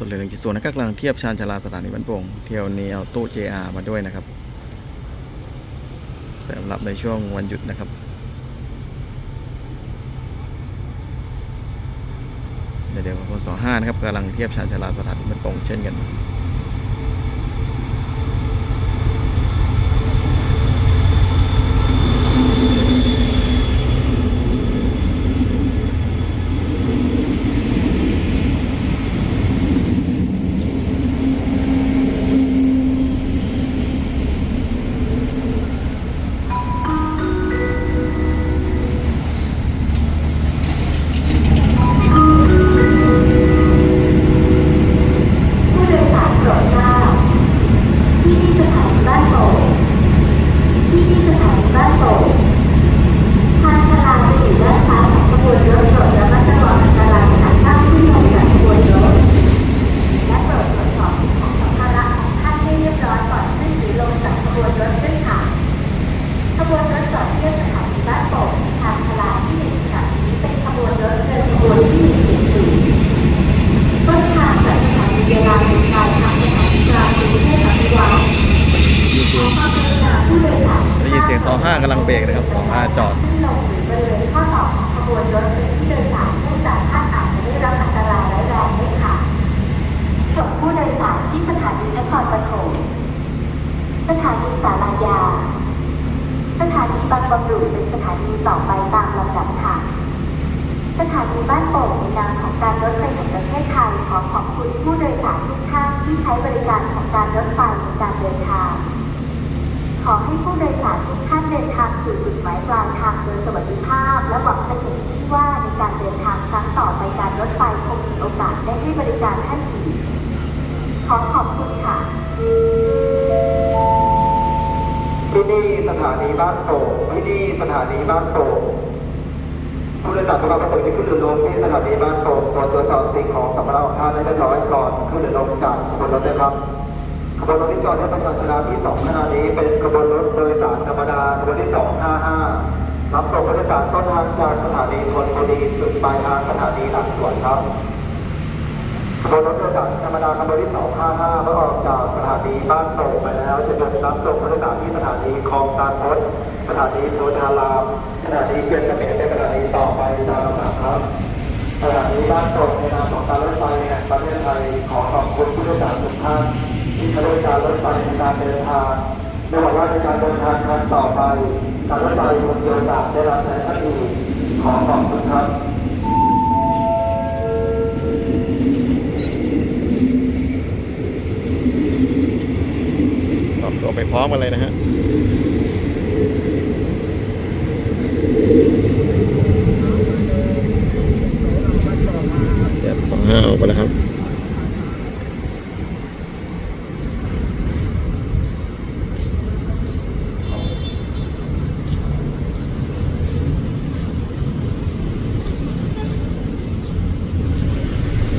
ส่วนเหลืองจิตส่วนนักกำลังเทียบชานชาลาสถานีบ้านโป่งเที่ยวนี้เอาตู้ JR มาด้วยนะครับสำหรับในช่วงวันหยุดนะครับ เดี๋ยวเดี๋ยวคนสองห้านะครับกำลังเทียบชานชาลาสถานีบ้านโป่งเช่นกัน ผู้โดยสารโปรดทราบที่นี่สถานีบ้านโป่งที่นี่สถานีบ้านโป่งทางชลาจะอยู่ด้านซ้ายของขบวนรถโปรดระมัดระวังอันตรายจากข้ามขึ้นลงจากขบวนรถ และโปรดตรวจสอบสิ่งของสัมภาระของท่านให้เรียบร้อยก่อนขึ้นหรือลงจากขบวนรถด้วยค่ะขบวนรถจอดเทียบสถานีบ้านโป่งทางชลาที่หนึ่งขณะนี้เป็นขบวนรถเดินขบวนที่หนึ่งหนึ่งศูนย์ ต้นทางจากสถานีเวลาถึงปลายทางสถานีกลางกรุงเทพอภิวัตรขอความกรุณาผู้โดยสาร ได้ ยินเสียงกำลังเบรกนะครับสองห้าจอดขึ้นลงหรือข้อต่อขบวนรถโดยสารเนื่องจากท่านอาจจะได้รับอันตรายร้แรงได้ค่ะส่งผู้โดยสารที่สถานีนครปฐมสถานีสารยา สถานีบางบำรุเป็นสถานีต่อไปตามลำดับค่ะ สถานีบ้านโป่งในนามของการรถไฟแห่งประเทศไทยขอขอบคุณผู้โดยสารทุกท่านที่ใช้บริการของการรถไฟในการเดินทาง ขอให้ผู้โดยสารทุกท่านเดินทางสู่จุดหมายปลายทางโดยสวัสดิภาพ และหวังเป็นอย่างยิ่งว่าในการเดินทางครั้งต่อไปการรถไฟคงมีโอกาสได้ให้บริการท่านอีกขอขอบคุณค่ะที่นี่สถานีบ้านโป่งที่นี่สถานีบ้านโป่งผู้โดยสารสำหรับประสงค์ที่ขึ้นหรือลงที่สถานีบ้านโป่งตรวจสอบสิ่งของสัมภาระของท่านให้เรียบร้อยก่อนขึ้นหรือลงจากบนรถด้ครับ ขบวนรถที่จอดที่ประชาชนที่สองขณะนี้เป็นขบวนรถโดยสารธรรมดาขบวนที่สองห้าห้ารับส่งผู้โดยสารต้นทางจากสถานีธนบุรีจุดปลายทางสถานีหลักสวนครับขบวนรถโดยสารธรรมดาขบวนที่ 255เมื่อออกจากสถานีบ้านโป่งไปแล้วจะหยุดรับส่งผู้โดยสารที่สถานีคลองตาลพดสถานีโพธารามสถานีเกียรติเสมียนสถานีต่อไปตามลำดับครับสถานีบ้านโป่งในนามของการรถไฟแห่งประเทศไทยขอขอบคุณผู้โดยสารทุกท่าน บริการรถไฟในการเดินทางไม่ว่าว่าในการเดินทางครั้งต่อไปการรถไฟคงมีโอกาสได้รับใช้ท่านอีกขอขอบคุณครับตัวไปพร้อมกันเลยนะฮะ